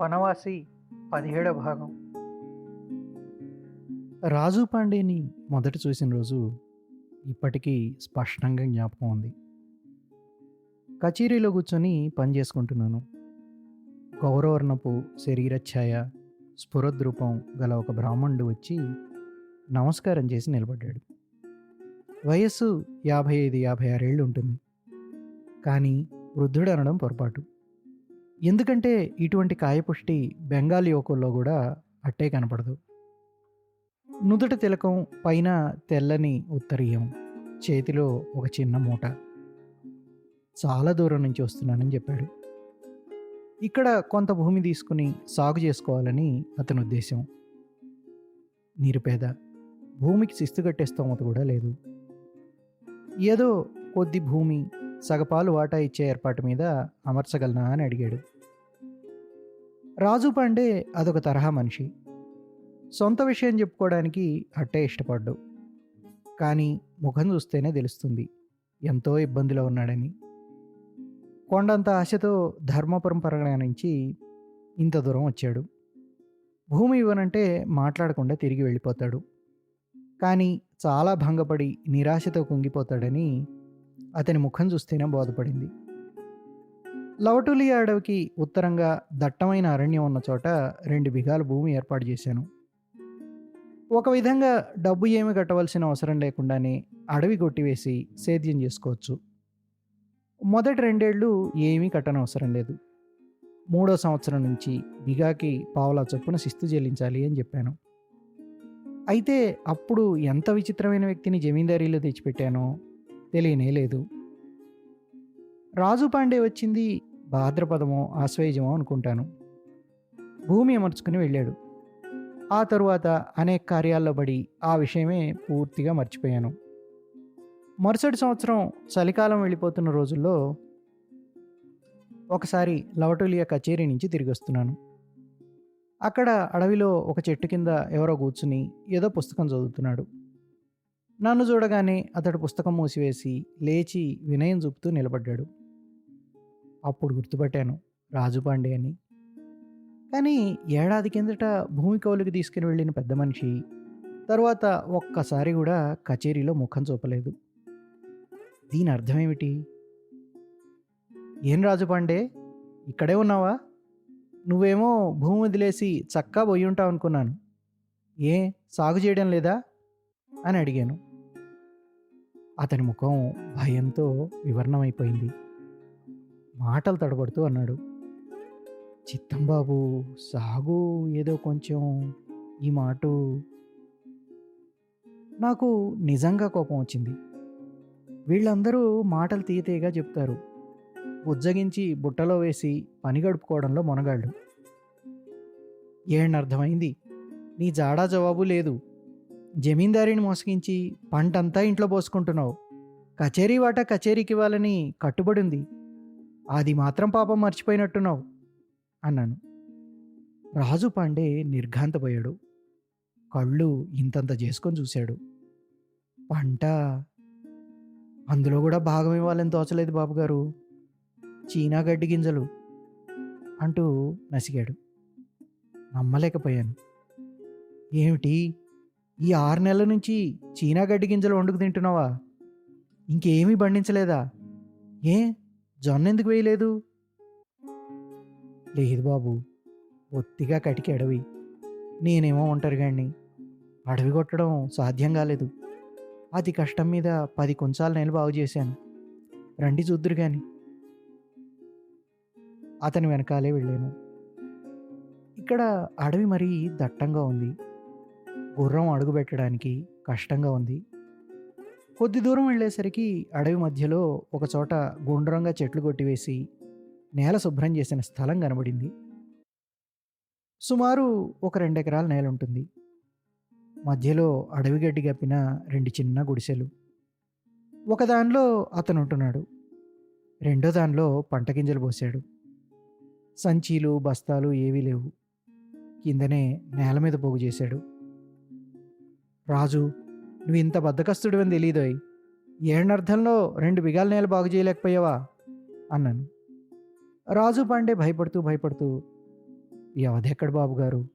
వనవాసి పదిహేడవ భాగం. రాజు పాండేని మొదట చూసిన రోజు ఇప్పటికీ స్పష్టంగా జ్ఞాపకం ఉంది. కచేరీలో కూర్చొని పని చేసుకుంటున్నాను. గౌరవర్ణపు శరీరఛాయ స్ఫురద్రూపం గల ఒక బ్రాహ్మణుడు వచ్చి నమస్కారం చేసి నిలబడ్డాడు. వయస్సు యాభై ఐదు యాభై ఆరేళ్ళు ఉంటుంది. కానీ వృద్ధుడు అనడం పొరపాటు. ఎందుకంటే ఇటువంటి కాయపుష్టి బెంగాలీ యువకుల్లో కూడా అట్టే కనపడదు. నుదుట తిలకం పైన తెల్లని ఉత్తరీయం చేతిలో ఒక చిన్న మూట. చాలా దూరం నుంచి వస్తున్నానని చెప్పాడు. ఇక్కడ కొంత భూమి తీసుకుని సాగు చేసుకోవాలని అతని ఉద్దేశం. నిరుపేద భూమికి శిస్తు కట్టే స్తోమత కూడా లేదు. ఏదో కొద్ది భూమి సగపాలు వాటా ఇచ్చే ఏర్పాటు మీద అమర్చగలనా అని అడిగాడు. రాజు పాండే అదొక తరహా మనిషి. సొంత విషయం చెప్పుకోవడానికి అట్టే ఇష్టపడ్డు. కానీ ముఖం చూస్తేనే తెలుస్తుంది ఎంతో ఇబ్బందిలో ఉన్నాడని. కొండంత ఆశతో ధర్మపురం పరగణ ఇంత దూరం వచ్చాడు. భూమి ఇవ్వనంటే మాట్లాడకుండా తిరిగి వెళ్ళిపోతాడు. కానీ చాలా భంగపడి నిరాశతో కుంగిపోతాడని అతని ముఖం చూస్తేనే బోధపడింది. లవటులియా అడవికి ఉత్తరంగా దట్టమైన అరణ్యం ఉన్న చోట రెండు బిఘాల భూమి ఏర్పాటు చేశాను. ఒక విధంగా డబ్బు ఏమి కట్టవలసిన అవసరం లేకుండానే అడవి కొట్టివేసి సేద్యం చేసుకోవచ్చు. మొదటి రెండేళ్ళు ఏమీ కట్టనవసరం లేదు. మూడో సంవత్సరం నుంచి బిగాకి పావులా చొప్పున శిస్తు చెల్లించాలి అని చెప్పాను. అయితే అప్పుడు ఎంత విచిత్రమైన వ్యక్తిని జమీందారీలో తెచ్చిపెట్టానో తెలియనే లేదు. రాజు పాండే వచ్చింది భాద్రపదమో ఆశ్వయుజమో అనుకుంటాను. భూమి అమర్చుకుని వెళ్ళాడు. ఆ తరువాత అనేక కార్యాల్లో పడి ఆ విషయమే పూర్తిగా మర్చిపోయాను. మరుసటి సంవత్సరం చలికాలం వెళ్ళిపోతున్న రోజుల్లో ఒకసారి లవటోలియా కచేరీ నుంచి తిరిగి వస్తున్నాను. అక్కడ అడవిలో ఒక చెట్టు కింద ఎవరో కూర్చుని ఏదో పుస్తకం చదువుతున్నాడు. నన్ను చూడగానే అతడు పుస్తకం మూసివేసి లేచి వినయం చూపుతూ నిలబడ్డాడు. అప్పుడు గుర్తుపట్టాను రాజుపాండే అని. కానీ ఏడాది కిందట భూమి కౌలుకి తీసుకుని వెళ్ళిన పెద్ద మనిషి తర్వాత ఒక్కసారి కూడా కచేరీలో ముఖం చూపలేదు. దీని అర్థమేమిటి? ఏం రాజుపాండే ఇక్కడే ఉన్నావా? నువ్వేమో భూమి వదిలేసి చక్కా పోయి ఉంటావు అనుకున్నాను. ఏ సాగు చేయడం లేదా? అని అడిగాను. అతని ముఖం భయంతో వివరణమైపోయింది. మాటలు తడబడుతూ అన్నాడు. చిత్తం బాబు సాగు ఏదో కొంచెం ఈ మాట నాకు నిజంగా కోపం వచ్చింది. వీళ్ళందరూ మాటలు తీయతీయగా చెప్తారు. ఉజ్జగించి బుట్టలో వేసి పని గడుపుకోవడంలో మొనగాళ్ళు. ఏణర్థమైంది నీ జాడా జవాబు లేదు. జమీందారిని మోసగించి పంటంతా ఇంట్లో పోసుకుంటున్నావు. కచేరీ వాటా కచేరీకి ఇవ్వాలని కట్టుబడి ఉంది. అది మాత్రం పాపం మర్చిపోయినట్టున్నావు అన్నాను. రాజు పాండే నిర్ఘాంతపోయాడు. కళ్ళు ఇంతంత చేసుకొని చూశాడు. పంట. అందులో కూడా భాగం ఇవ్వాలని తోచలేదు బాబుగారు. చీనా గడ్డి గింజలు అంటూ నసిగాడు. నమ్మలేకపోయాను. ఏమిటి? ఈ ఆరు నెలల నుంచి చీనా గడ్డి గింజలు వండుకు తింటున్నావా? ఇంకేమీ బండించలేదా ఏ? జొన్న ఎందుకు వేయలేదు? లేదు బాబు ఒత్తిగా కటికి అడవి. నేనేమో ఒంటరిగాడిని. అడవి కొట్టడం సాధ్యం కాలేదు. అతి కష్టం మీద పది కొంచాల నెల బాగు చేశాను. రండి చూద్దురు కానీ అతని వెనకాలే వెళ్ళాను. ఇక్కడ అడవి మరీ దట్టంగా ఉంది. గుర్రం అడుగు పెట్టడానికి కష్టంగా ఉంది. కొద్ది దూరం వెళ్ళేసరికి అడవి మధ్యలో ఒక చోట గుండ్రంగా చెట్లు కొట్టివేసి నేల శుభ్రం చేసిన స్థలం కనబడింది. సుమారు ఒక రెండెకరాల నేల ఉంటుంది. మధ్యలో అడవి గడ్డి కప్పిన రెండు చిన్న గుడిసెలు. ఒక దానిలో అతను ఉంటున్నాడు రెండో దానిలో పంట గింజలు పోసాడు సంచీలు బస్తాలు ఏవీ లేవు. కిందనే నేల మీద పోగు చేశాడు. రాజు నువ్వు ఇంత బద్దకస్తుడు అని తెలియదోయ్ ఏడనర్థంలో రెండు బిగాల నేల బాగు చేయలేకపోయావా? అన్నాను. రాజు పాండే భయపడుతూ భయపడుతూ ఎవదెక్కడ బాబు గారు?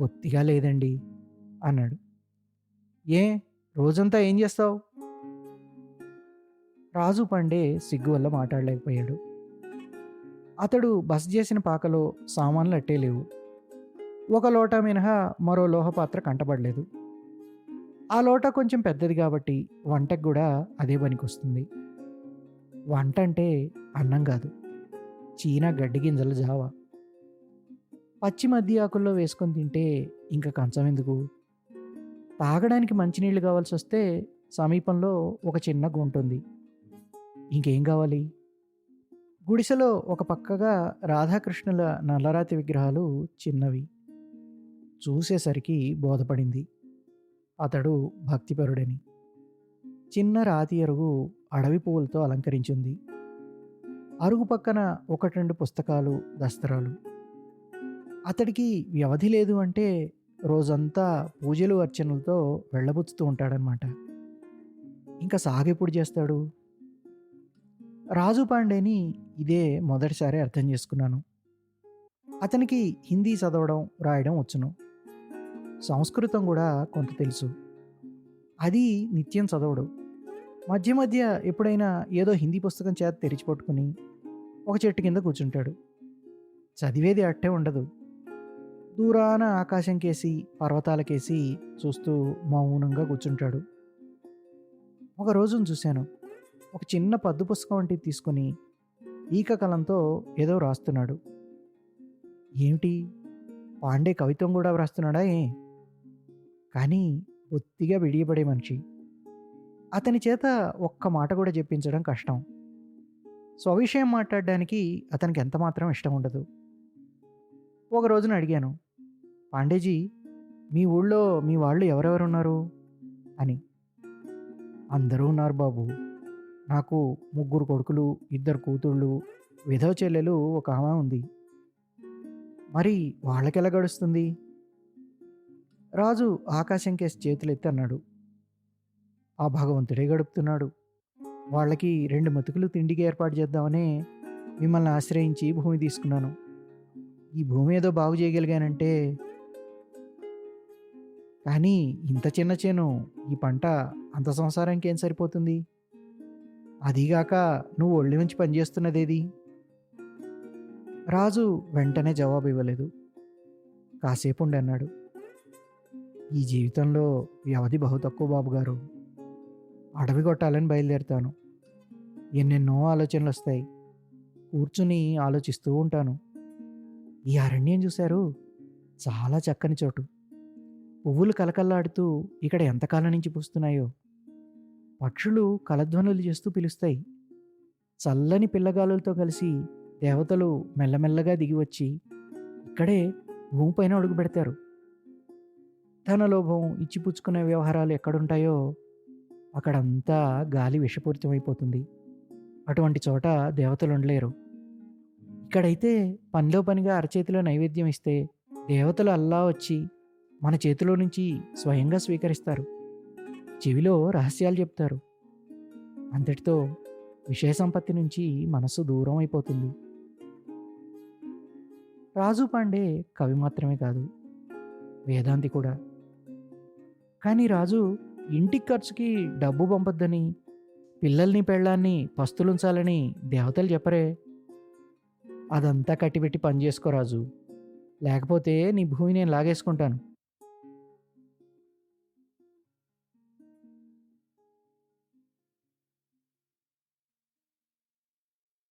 ఒత్తిగా లేదండి. అన్నాడు. ఏ? రోజంతా ఏం చేస్తావు? రాజు పాండే సిగ్గు వల్ల మాట్లాడలేకపోయాడు. అతడు బస చేసిన పాకలో సామాన్లు అట్టే లేవు. ఒక లోట మినహా మరో లోహపాత్ర కంటపడలేదు. ఆ లోట కొంచెం పెద్దది కాబట్టి వంటకు కూడా అదే పనికొస్తుంది. వంట అంటే అన్నం కాదు. చీనా గడ్డి గింజల జావ. పచ్చి మధ్య ఆకుల్లో వేసుకొని తింటే ఇంకా కంచం ఎందుకు? తాగడానికి మంచినీళ్ళు కావాల్సి వస్తే సమీపంలో ఒక చిన్న గుంటుంది. ఇంకేం కావాలి? గుడిసెలో ఒక పక్కగా రాధాకృష్ణుల నల్లరాతి విగ్రహాలు చిన్నవి. చూసేసరికి బోధపడింది. అతడు భక్తిపరుడని. చిన్న రాతి అరుగు అడవి పువ్వులతో అలంకరించింది. అరుగు పక్కన ఒకటి రెండు పుస్తకాలు దస్తరాలు. అతడికి వ్యవధి లేదు అంటే రోజంతా పూజలు అర్చనలతో వెళ్ళబుచ్చుతూ ఉంటాడనమాట. ఇంకా సాగెప్పుడు చేస్తాడు? రాజు పాండేని ఇదే మొదటిసారి అర్థం చేసుకున్నాను. అతనికి హిందీ చదవడం రాయడం వచ్చును. సంస్కృతం కూడా కొంత తెలుసు. అది నిత్యం చదవడు. మధ్య మధ్య ఎప్పుడైనా ఏదో హిందీ పుస్తకం చేత తెరిచిపట్టుకుని ఒక చెట్టు కింద కూర్చుంటాడు. చదివేది అట్టే ఉండదు. దూరాన ఆకాశం కేసి పర్వతాలకేసి చూస్తూ మౌనంగా కూర్చుంటాడు. ఒక రోజును చూశాను. ఒక చిన్న పద్దు పుస్తకం వంటిది తీసుకుని ఈక కలంతో ఏదో రాస్తున్నాడు. ఏమిటి? పాండే కవిత్వం కూడా వ్రాస్తున్నాడా ఏ? కానీ బొత్తిగా విడియబడే మనిషి. అతని చేత ఒక్క మాట కూడా చెప్పించడం కష్టం. స్వవిషయం మాట్లాడడానికి అతనికి ఎంత మాత్రం ఇష్టం ఉండదు. ఒక రోజున అడిగాను పాండేజీ మీ ఊళ్ళో మీ వాళ్ళు ఎవరెవరు ఉన్నారు? అని. అందరూ ఉన్నారు బాబు. నాకు ముగ్గురు కొడుకులు ఇద్దరు కూతుళ్ళు విధవ చెల్లెలు ఒక ఆమె ఉంది. మరి వాళ్ళకెలా గడుస్తుంది? రాజు ఆకాశం కేసి చేతులెత్తి అన్నాడు. ఆ భగవంతుడే గడుపుతున్నాడు. వాళ్ళకి రెండు మతుకులు తిండికి ఏర్పాటు చేద్దామనే మిమ్మల్ని ఆశ్రయించి భూమి తీసుకున్నాను. ఈ భూమి ఏదో బాగు చేయగలిగానంటే కానీ ఇంత చిన్న చేను ఈ పంట అంత సంసారానికి ఏం సరిపోతుంది? అదీగాక నువ్వు ఒళ్ళి నుంచి పనిచేస్తున్నదేది? రాజు వెంటనే జవాబు ఇవ్వలేదు కాసేపు ఉండి అన్నాడు. ఈ జీవితంలో వ్యవధి బహు తక్కువ బాబు గారు. అడవి కొట్టాలని బయలుదేరుతాను. ఎన్నెన్నో ఆలోచనలు వస్తాయి. కూర్చుని ఆలోచిస్తూ ఉంటాను. ఈ అరణ్యం చూశారు? చాలా చక్కని చోటు. పువ్వులు కలకల్లాడుతూ ఇక్కడ ఎంతకాలం నుంచి పూస్తున్నాయో. పక్షులు కలధ్వనులు చేస్తూ పిలుస్తాయి. చల్లని పిల్లగాలులతో కలిసి దేవతలు మెల్లమెల్లగా దిగివచ్చి ఇక్కడే భూమిపైన అడుగు పెడతారు. ధనలోభం ఇచ్చిపుచ్చుకునే వ్యవహారాలు ఎక్కడుంటాయో అక్కడంతా గాలి విషపూరితమైపోతుంది. అటువంటి చోట దేవతలు ఉండలేరు. ఇక్కడైతే పనిలో పనిగా అరచేతిలో నైవేద్యం ఇస్తే దేవతలు అల్లా వచ్చి మన చేతిలో నుంచి స్వయంగా స్వీకరిస్తారు. చెవిలో రహస్యాలు చెప్తారు. అంతటితో విషయ సంపత్తి నుంచి మనసు దూరం అయిపోతుంది రాజు పాండే కవి మాత్రమే కాదు వేదాంతి కూడా. కానీ రాజు ఇంటి ఖర్చుకి డబ్బు పంపొద్దని పిల్లల్ని పెళ్ళాన్ని పస్తులుంచాలని దేవతలు చెప్పరే. అదంతా కట్టిపెట్టి పనిచేసుకో రాజు. లేకపోతే నీ భూమి నేను లాగేసుకుంటాను.